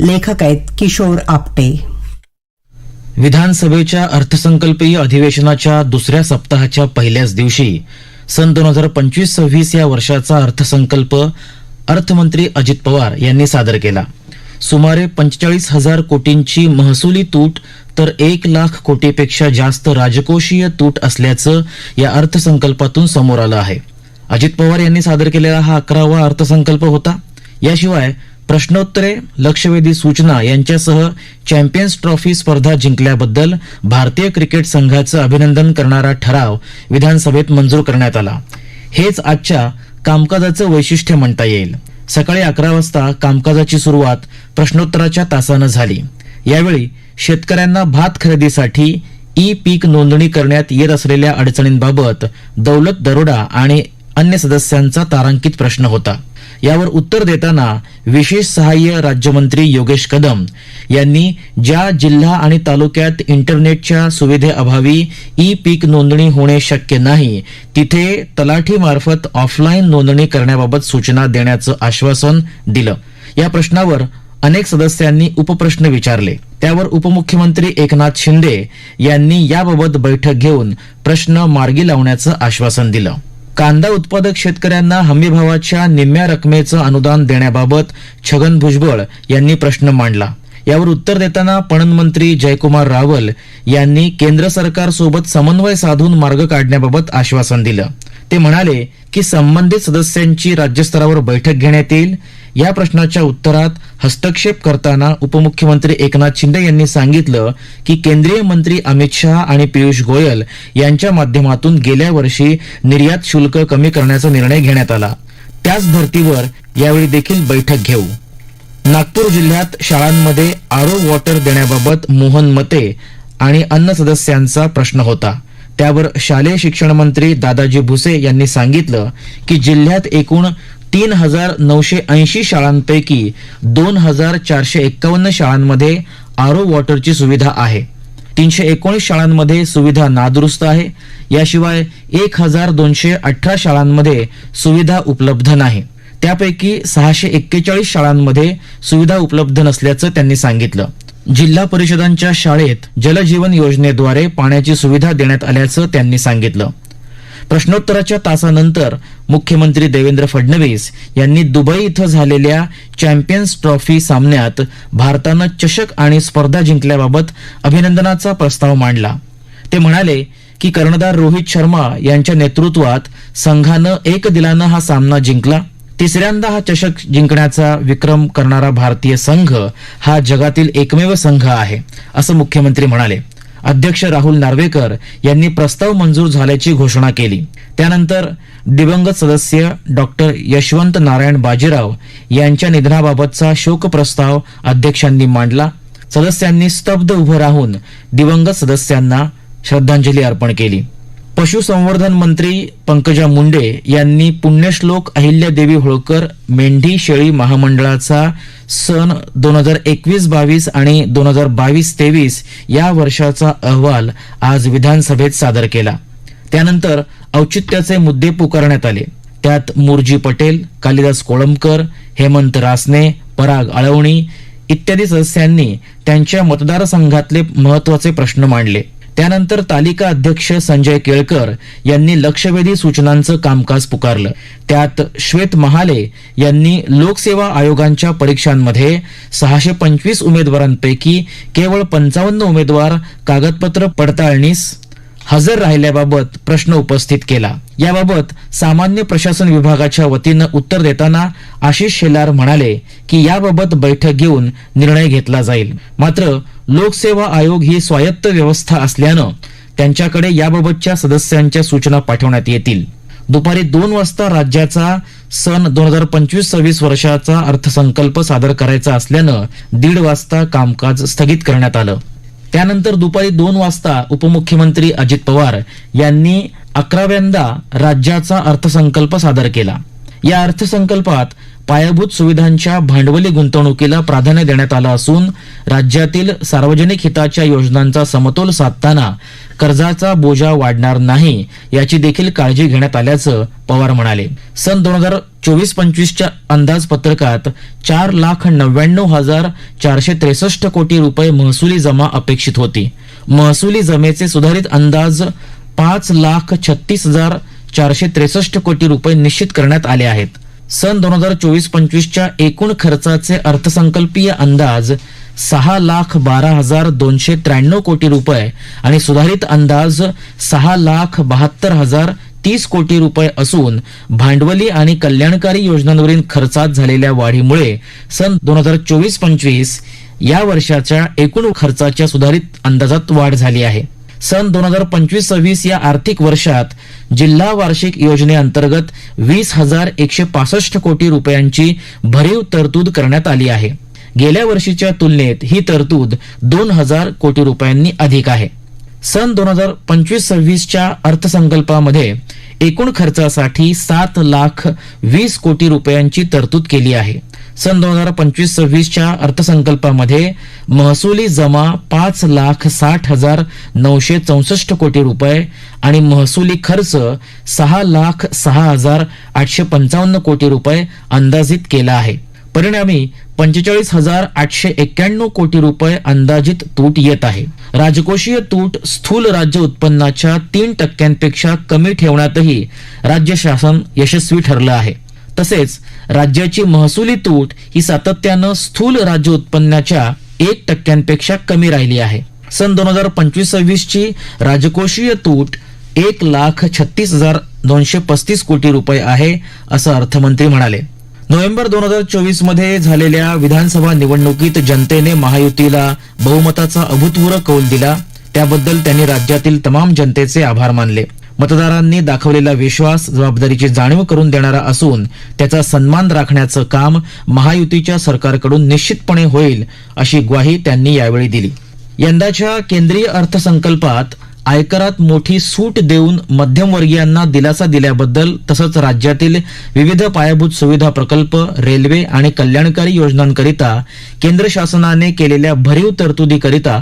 लेखक आहेत किशोर आपटे. विधानसभेच्या अर्थसंकल्पीय अधिवेशनाच्या दुसऱ्या सप्ताहाच्या पहिल्याच दिवशी सन दोन हजार पंचवीस सव्वीस या वर्षाचा अर्थसंकल्प अर्थमंत्री अजित पवार यांनी सादर केला. सुमारे पंचेचाळीस हजार कोटींची महसुली तूट तर एक लाख कोटीपेक्षा जास्त राजकोषीय तूट असल्याचं या अर्थसंकल्पातून समोर आलं आहे. अजित पवार यांनी सादर केलेला हा अकरावा अर्थसंकल्प होता. याशिवाय प्रश्नोत्तरे लक्षवेधी सूचना यांच्यासह चॅम्पियन्स ट्रॉफी स्पर्धा जिंकल्याबद्दल भारतीय क्रिकेट संघाचं अभिनंदन करणारा ठराव विधानसभेत मंजूर करण्यात आला. हेच आजच्या कामकाजाचं वैशिष्ट्य म्हणता येईल. सकाळी अकरा वाजता कामकाजाची सुरुवात प्रश्नोत्तराच्या तासानं झाली. यावेळी शेतकऱ्यांना भात खरेदीसाठी ई पीक नोंदणी करण्यात येत असलेल्या अडचणींबाबत दौलत दरोडा आणि अन्य सदस्यांचा तारांकित प्रश्न होता. यावर उत्तर देताना विशेष सहाय्य राज्यमंत्री योगेश कदम यांनी ज्या जिल्हा आणि तालुक्यात इंटरनेटच्या सुविधेअभावी ई पीक नोंदणी होणे शक्य नाही तिथे तलाठीमार्फत ऑफलाईन नोंदणी करण्याबाबत सूचना देण्याचं आश्वासन दिलं. या प्रश्नावर अनेक सदस्यांनी उपप्रश्न विचारले. त्यावर उपमुख्यमंत्री एकनाथ शिंदे यांनी याबाबत बैठक घेऊन प्रश्न मार्गी लावण्याचं आश्वासन दिलं. कांदा उत्पादक शेतकऱ्यांना हमीभावाच्या निम्म्या रकमेचं अनुदान देण्याबाबत छगन भुजबळ यांनी प्रश्न मांडला. यावर उत्तर देताना पणन मंत्री जयकुमार रावल यांनी केंद्र सरकारसोबत समन्वय साधून मार्ग काढण्याबाबत आश्वासन दिलं. ते म्हणाले की संबंधित सदस्यांची राज्यस्तरावर बैठक घेण्यात येईल या प्रश्नाच्या उत्तरात हस्तक्षेप करताना उपमुख्यमंत्री एकनाथ शिंदे यांनी सांगितलं की केंद्रीय मंत्री अमित शहा आणि पियुष गोयल यांच्या माध्यमातून गेल्या वर्षी निर्यात शुल्क कमी करण्याचा निर्णय घेण्यात आला. त्याच धर्तीवर यावेळी देखील बैठक घेऊ. नागपूर जिल्ह्यात शाळांमध्ये आरो वॉटर देण्याबाबत मोहन मते आणि अन्य सदस्यांचा प्रश्न होता. त्यावर शालेय शिक्षण मंत्री दादाजी भुसे यांनी सांगितलं की जिल्ह्यात एकूण तीन हजार नऊशे ऐंशी शाळांपैकी दोन हजार चारशे एक्कावन्न शाळांमध्ये आरो वॉटरची सुविधा आहे. तीनशे एकोणीस शाळांमध्ये सुविधा नादुरुस्त आहे. याशिवाय एक हजार दोनशे अठरा शाळांमध्ये सुविधा उपलब्ध नाही. त्यापैकी सहाशे एक्केचाळीस शाळांमध्ये सुविधा उपलब्ध नसल्याचं त्यांनी सांगितलं. जिल्हा परिषदांच्या शाळेत जलजीवन योजनेद्वारे पाण्याची सुविधा देण्यात आल्याचं त्यांनी सांगितलं. प्रश्नोत्तराच्या तासानंतर मुख्यमंत्री देवेंद्र फडणवीस यांनी दुबई इथं झालेल्या चॅम्पियन्स ट्रॉफी सामन्यात भारतानं चषक आणि स्पर्धा जिंकल्याबाबत अभिनंदनाचा प्रस्ताव मांडला. ते म्हणाले की कर्णधार रोहित शर्मा यांच्या नेतृत्वात संघानं एक दिलानं हा सामना जिंकला. तिसऱ्यांदा हा चषक जिंकण्याचा विक्रम करणारा भारतीय संघ हा जगातील एकमेव संघ आहे असं मुख्यमंत्री म्हणाले. अध्यक्ष राहुल नार्वेकर यांनी प्रस्ताव मंजूर झाल्याची घोषणा केली. त्यानंतर दिवंगत सदस्य डॉक्टर यशवंत नारायण बाजीराव यांच्या निधनाबाबतचा शोक प्रस्ताव अध्यक्षांनी मांडला. सदस्यांनी स्तब्ध उभं राहून दिवंगत सदस्यांना श्रद्धांजली अर्पण केली. पशुसंवर्धन मंत्री पंकजा मुंडे यांनी पुण्यश्लोक अहिल्यादेवी होळकर मेंढी शेळी महामंडळाचा सन दोन हजार एकवीस बावीस आणि दोन हजार बावीस तेवीस या वर्षाचा अहवाल आज विधानसभेत सादर केला. त्यानंतर औचित्याचे मुद्दे पुकारण्यात आले. त्यात मुरजी पटेल कालिदास कोळंबकर हेमंत रासने पराग आळवणी इत्यादी सदस्यांनी त्यांच्या मतदारसंघातले महत्त्वाचे प्रश्न मांडले. त्यानंतर तालिका अध्यक्ष संजय केळकर यांनी लक्षवेधी सूचनांचं कामकाज पुकारलं. त्यात श्वेत महाले यांनी लोकसेवा आयोगांच्या परीक्षांमध्ये सहाशे पंचवीस उमेदवारांपैकी केवळ पंचावन्न उमेदवार कागदपत्र पडताळणीस हजर राहिल्याबाबत प्रश्न उपस्थित केला. याबाबत सामान्य प्रशासन विभागाच्या वतीनं उत्तर देताना आशिष शेलार म्हणाले की याबाबत बैठक घेऊन निर्णय घेतला जाईल. मात्र लोकसेवा आयोग ही स्वायत्त व्यवस्था असल्यानं त्यांच्याकडे याबाबतच्या सदस्यांच्या सूचना पाठवण्यात येतील. दुपारी दोन वाजता राज्याचा सन दोन हजार पंचवीस सव्वीस वर्षाचा अर्थसंकल्प सादर करायचा असल्यानं दीड वाजता कामकाज स्थगित करण्यात आलं. त्यानंतर दुपारी दोन वाजता उपमुख्यमंत्री अजित पवार यांनी अकराव्यांदा राज्याचा अर्थसंकल्प सादर केला. या अर्थसंकल्पात पायाभूत सुविधांच्या भांडवली गुंतवणुकीला प्राधान्य देण्यात आलं असून राज्यातील सार्वजनिक हिताच्या योजनांचा समतोल साधताना कर्जाचा बोजा वाढणार नाही याची देखील काळजी घेण्यात आल्याचं पवार म्हणाले. सन दोन हजार चोवीस पंचवीसच्या अंदाजपत्रकात चार लाख नव्याण्णव हजार चारशे त्रेसष्ट कोटी रुपये महसुली जमा अपेक्षित होती. महसुली जमेचे सुधारित अंदाज पाच लाख छत्तीस हजार चारशे त्रेसष्ट कोटी रुपये निश्चित करण्यात आले आहेत. सन दोन हजार चोवीस पंचवीसच्या एकूण खर्चाचे अर्थसंकल्पीय अंदाज सहा लाख बारा हजार दोनशे त्र्याण्णव कोटी रुपये आणि सुधारित अंदाज सहा लाख बहात्तर हजार तीस कोटी रुपये असून भांडवली आणि कल्याणकारी योजनांवरील खर्चात झालेल्या वाढीमुळे सन दोन हजार चोवीस पंचवीस या वर्षाच्या एकूण खर्चाच्या सुधारित अंदाजात वाढ झाली आहे. सन दोन हजार पंचवीस सव्वीस या आर्थिक वर्षात जिल्हा वार्षिक योजनेअंतर्गत वीस हजार एकशे पासष्ट कोटी रुपयांची भरीव तरतूद करण्यात आली आहे. गेल्या वर्षीच्या तुलनेत ही तरतूद दोन हजार कोटी रुपयांनी अधिक आहे. सन दोन हजार पंचवीस सव्वीसच्या अर्थसंकल्पामध्ये एकूण खर्चासाठी सात लाख वीस कोटी रुपयांची तरतूद केली आहे. सन दोन हजार पंचवीस सव्वीसच्या अर्थसंकल्पामध्ये महसुली जमा पाच लाख साठ हजार नऊशे चौसष्ट कोटी रुपये आणि महसुली खर्च सहा लाख सहा हजार आठशे पंचावन्न कोटी रुपये अंदाजित केला आहे. परिणामी पंचेचाळीस हजार आठशे एक्क्याण्णव कोटी रुपये अंदाजित तूट येत आहे. राजकोषीय तूट स्थूल राज्य उत्पन्नाच्या तीन टक्क्यांपेक्षा कमी ठेवण्यातही राज्य शासन यशस्वी ठरलं आहे. तसेच राज्याची महसुली तूट ही सातत्यानं स्थूल राज्य उत्पन्नाच्या एक टक्क्यांपेक्षा कमी राहिली आहे. सन दोन हजार पंचवीस सव्वीस ची राजकोषीय तूट एक लाख छत्तीस हजार दोनशे पस्तीस कोटी रुपये आहे असं अर्थमंत्री म्हणाले. नोव्हेंबर दोन हजार चोवीसमध्ये झालेल्या विधानसभा निवडणुकीत जनतेने महायुतीला बहुमताचा अभूतपूर्व कौल दिला. त्याबद्दल त्यांनी राज्यातील तमाम जनतेचे आभार मानले. मतदारांनी दाखवलेला विश्वास जबाबदारीची जाणीव करून देणारा असून त्याचा सन्मान राखण्याचं काम महायुतीच्या सरकारकडून निश्चितपणे होईल अशी ग्वाही त्यांनी यावेळी दिली. यंदाच्या केंद्रीय अर्थसंकल्पात आयकरात मोठी सूट देऊन मध्यमवर्गीयांना दिलासा दिल्याबद्दल तसंच राज्यातील विविध पायाभूत सुविधा प्रकल्प रेल्वे आणि कल्याणकारी योजनांकरिता केंद्र शासनाने केलेल्या भरीव तरतुदीकरिता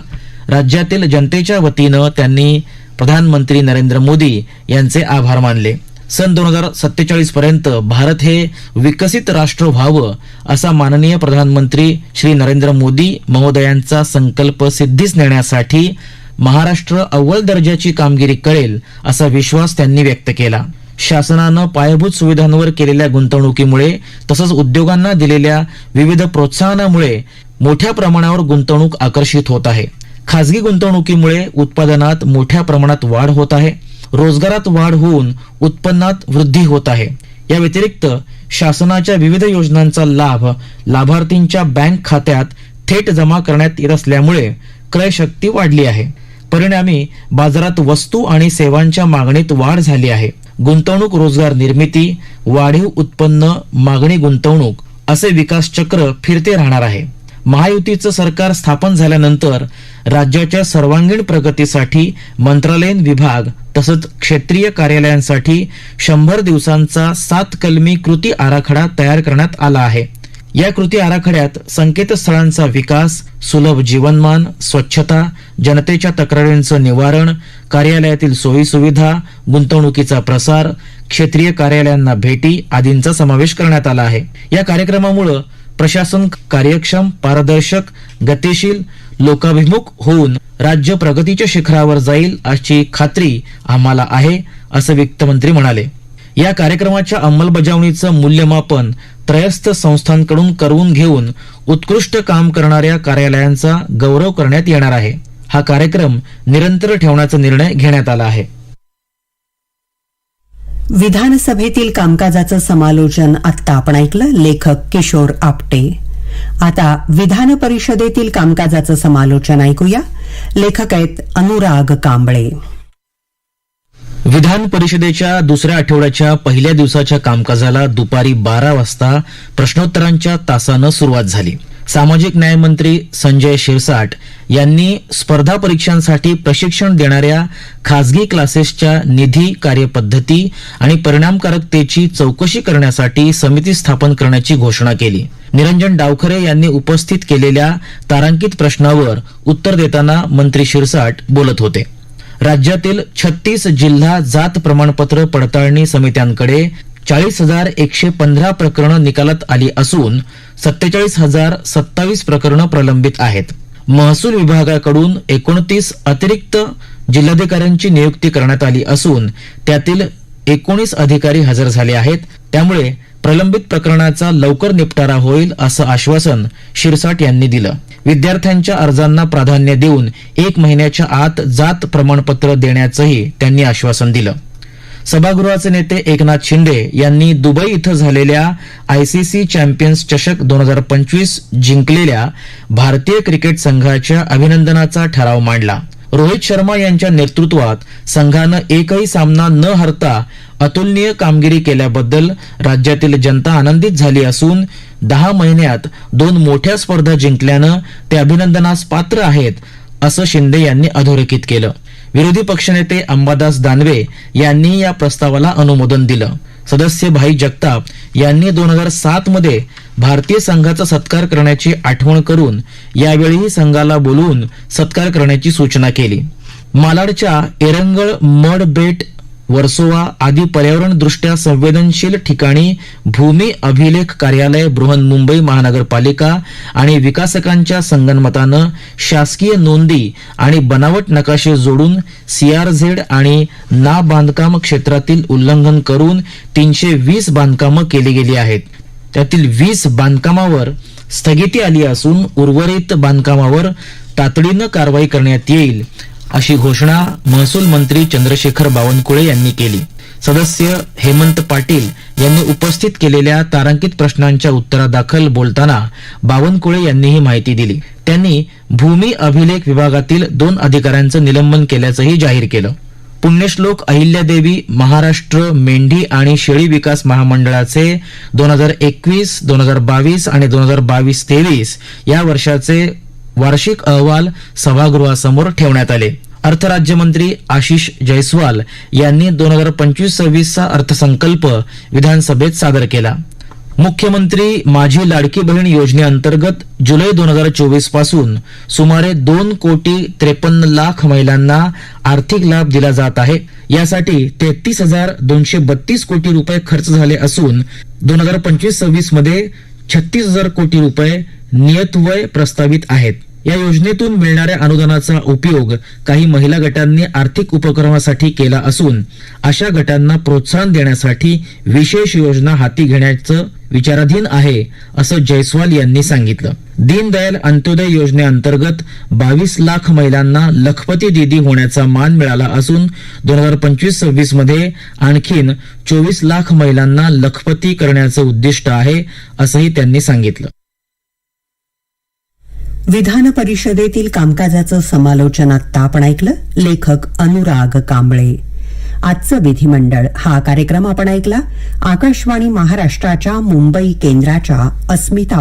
राज्यातील जनतेच्या वतीनं त्यांनी प्रधानमंत्री नरेंद्र मोदी यांचे आभार मानले. सन दोन हजार सत्तेचाळीस पर्यंत भारत हे विकसित राष्ट्र व्हावं असा माननीय प्रधानमंत्री श्री नरेंद्र मोदी महोदयांचा संकल्प सिद्धीस नेण्यासाठी महाराष्ट्र अव्वल दर्जाची कामगिरी करेल असा विश्वास त्यांनी व्यक्त केला. शासनानं पायाभूत सुविधांवर केलेल्या गुंतवणुकीमुळे तसंच उद्योगांना दिलेल्या विविध प्रोत्साहनामुळे मोठ्या प्रमाणावर गुंतवणूक आकर्षित होत आहे. खासगी गुंतवणुकीमुळे उत्पादनात मोठ्या प्रमाणात वाढ होत आहे. रोजगारात वाढ होऊन उत्पन्नात वृद्धी होत आहे. या व्यतिरिक्त शासनाच्या विविध योजनांचा लाभ लाभार्थींच्या बँक खात्यात थेट जमा करण्यात येत असल्यामुळे क्रयशक्ती वाढली आहे. परिणामी बाजारात वस्तू आणि सेवांच्या मागणीत वाढ झाली आहे. गुंतवणूक रोजगार निर्मिती वाढीव उत्पन्न मागणी गुंतवणूक असे विकास चक्र फिरते राहणार आहे. महायुतीचं सरकार स्थापन झाल्यानंतर राज्याच्या सर्वांगीण प्रगतीसाठी मंत्रालयीन विभाग तसंच क्षेत्रीय कार्यालयांसाठी शंभर दिवसांचा सात कलमी कृती आराखडा तयार करण्यात आला आहे. या कृती आराखड्यात संकेतस्थळांचा विकास सुलभ जीवनमान स्वच्छता जनतेच्या तक्रारींचं निवारण कार्यालयातील सोयीसुविधा गुंतवणुकीचा प्रसार क्षेत्रीय कार्यालयांना भेटी आदींचा समावेश करण्यात आला आहे. या कार्यक्रमामुळे प्रशासन कार्यक्षम पारदर्शक गतिशील लोकाभिमुख होऊन राज्य प्रगतीच्या शिखरावर जाईल अशी खात्री आम्हाला आहे असं वित्तमंत्री म्हणाले. या कार्यक्रमाच्या अंमलबजावणीचं मूल्यमापन त्रयस्थ संस्थांकडून करून घेऊन उत्कृष्ट काम करणाऱ्या कार्यालयांचा गौरव करण्यात येणार आहे. हा कार्यक्रम निरंतर ठेवण्याचा निर्णय घेण्यात आला आहे. विधानसभेतील कामकाजाचं समालोचन आत्ता आपण ऐकलं. लेखक किशोर आपटे. आता विधान परिषदेतील कामकाजाचं समालोचन ऐकूया. लेखक आहेत अनुराग कांबळे. विधान परिषदेच्या दुसऱ्या आठवड्याच्या पहिल्या दिवसाच्या कामकाजाला दुपारी बारा वाजता प्रश्नोत्तरांच्या तासानं सुरुवात झाली. सामाजिक न्याय मंत्री संजय शिरसाट यांनी स्पर्धा परीक्षांसाठी प्रशिक्षण देणाऱ्या खासगी क्लासेसच्या निधी कार्यपद्धती आणि परिणामकारकतेची चौकशी करण्यासाठी समिती स्थापन करण्याची घोषणा केली. निरंजन डावखरे यांनी उपस्थित केलेल्या तारांकित प्रश्नावर उत्तर देताना मंत्री शिरसाट बोलत होते. राज्यातील छत्तीस जिल्हा जात प्रमाणपत्र पडताळणी समित्यांकडे चाळीस हजार एकशे पंधरा प्रकरणं निकालात आली असून सत्तेचाळीस हजार सत्तावीस प्रकरणं प्रलंबित आहेत. महसूल विभागाकडून एकोणतीस अतिरिक्त जिल्हाधिकाऱ्यांची नियुक्ती करण्यात आली असून त्यातील एकोणीस अधिकारी हजर झाले आहेत. त्यामुळे प्रलंबित प्रकरणाचा लवकर निपटारा होईल असं आश्वासन शिरसाट यांनी दिलं. विद्यार्थ्यांच्या अर्जांना प्राधान्य देऊन एक महिन्याच्या आत जात प्रमाणपत्र देण्याचंही त्यांनी आश्वासन दिलं. सभागृहाचे नेते एकनाथ शिंदे यांनी दुबई इथं झालेल्या आयसीसी चॅम्पियन्स चषक दोन हजार पंचवीस जिंकलेल्या भारतीय क्रिकेट संघाच्या अभिनंदनाचा ठराव मांडला. रोहित शर्मा यांच्या नेतृत्वात संघानं एकही सामना न हरता अतुलनीय कामगिरी केल्याबद्दल राज्यातील जनता आनंदित झाली असून दहा महिन्यात दोन मोठ्या स्पर्धा जिंकल्यानं ते अभिनंदनास पात्र आहेत असं शिंदे यांनी अधोरेखित केलं. विरोधी पक्षनेते अंबादास दानवे यांनी या प्रस्तावाला अनुमोदन दिलं. सदस्य भाई जगताप यांनी दोन हजार सात मध्ये भारतीय संघाचा सत्कार करण्याची आठवण करून यावेळी संघाला बोलवून सत्कार करण्याची सूचना केली. मालाडच्या एरंगळ मड बेट वर्सोवा आदी पर्यावरण दृष्ट्या संवेदनशील ठिकाणी भूमी अभिलेख कार्यालय बृहन्मुंबई महानगरपालिका आणि विकासकांच्या संगनमतानं शासकीय नोंदी आणि बनावट नकाशे जोडून सीआरझेड आणि ना बांधकाम क्षेत्रातील उल्लंघन करून तीनशे वीस बांधकामं केली गेली आहेत. त्यातील वीस बांधकामावर स्थगिती आली असून उर्वरित बांधकामावर तातडीनं कारवाई करण्यात येईल. अशी घोषणा महसूल मंत्री चंद्रशेखर बावनकुळे यांनी केली. सदस्य हेमंत पाटील यांनी उपस्थित केलेल्या तारांकित प्रश्नांच्या उत्तरादाखल बोलताना बावनकुळे यांनी ही माहिती दिली. त्यांनी भूमी अभिलेख विभागातील दोन अधिकाऱ्यांचं निलंबन केल्याचंही जाहीर केलं. पुण्यश्लोक अहिल्यादेवी महाराष्ट्र मेंढी आणि शेळी विकास महामंडळाचे दोन हजार एकवीस दोन हजार बावीस आणि दोन हजार बावीस तेवीस या वर्षाचे वार्षिक अहवाल सभागृहासमोर ठेवण्यात आले. अर्थ राज्यमंत्री आशिष जयस्वाल यांनी दोन हजार पंचवीस सव्वीसचा अर्थसंकल्प विधानसभेत सादर केला. मुख्यमंत्री माझी लाडकी बहीण योजनेअंतर्गत जुलै दोन हजार चोवीसपासून सुमारे दोन कोटी त्रेपन्न लाख महिलांना आर्थिक लाभ दिला जात आहे. यासाठी तेहतीस हजार दोनशे बत्तीस कोटी रुपये खर्च झाले असून दोन हजार पंचवीस सव्वीसमध्ये छत्तीस हजार कोटी रुपये नियतवय प्रस्तावित आहेत. या योजनेतून मिळणाऱ्या अनुदानाचा उपयोग काही महिला गटांनी आर्थिक उपक्रमासाठी केला असून अशा गटांना प्रोत्साहन देण्यासाठी विशेष योजना हाती घेण्याचं विचाराधीन आहे असं जयस्वाल यांनी सांगितलं. दीनदयाल अंत्योदय योजनेअंतर्गत बावीस लाख महिलांना लखपती दिदी होण्याचा मान मिळाला असून दोन हजार पंचवीस सव्वीसमध्ये आणखीन चोवीस लाख महिलांना लखपती करण्याचं उद्दिष्ट आहे असंही त्यांनी सांगितलं. विधान परिषदेतील कामकाजाचं समालोचन आता आपण ऐकलं लेखक अनुराग कांबळे. आजचं विधिमंडळ हा कार्यक्रम आपण ऐकला. आकाशवाणी महाराष्ट्राच्या मुंबई केंद्राच्या अस्मिता